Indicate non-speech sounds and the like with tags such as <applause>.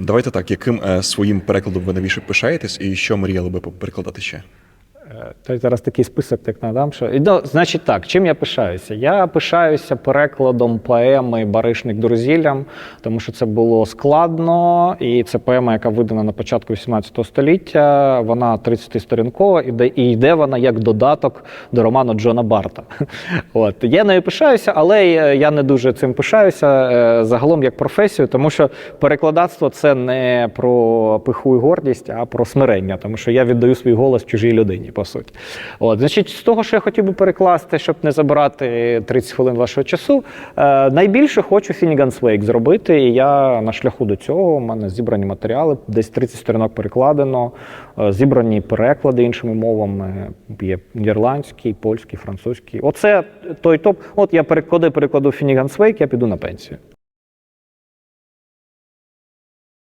Давайте так, яким е, своїм перекладом ви найбільше пишаєтесь і що мріяли би перекладати ще? Е, я зараз такий список так надам. Що... Ну, значить так, чим я пишаюся? Я пишаюся перекладом поеми Баришник Друзіллям, тому що це було складно, і це поема, яка видана на початку 18 століття. Вона 30-сторінкова, і йде вона як додаток до роману Джона Барта. <laughs> От. Я нею пишаюся, але я- я не дуже цим пишаюся е, загалом як професію, тому що перекладацтво це не про пиху і гордість, а про смирення, тому що я віддаю свій голос чужій людині, по суті. От, значить, з того, що я хотів би перекласти, щоб не забирати 30 хвилин вашого часу, е, найбільше хочу Finnegan's Wake зробити, і я на шляху до цього. У мене зібрані матеріали, десь 30 сторінок перекладено, е, зібрані переклади іншими мовами. Є нідерландський, польський, французький. Оце той топ. От я перекладу, перекладу Finnegan's Wake, я піду на пенсію.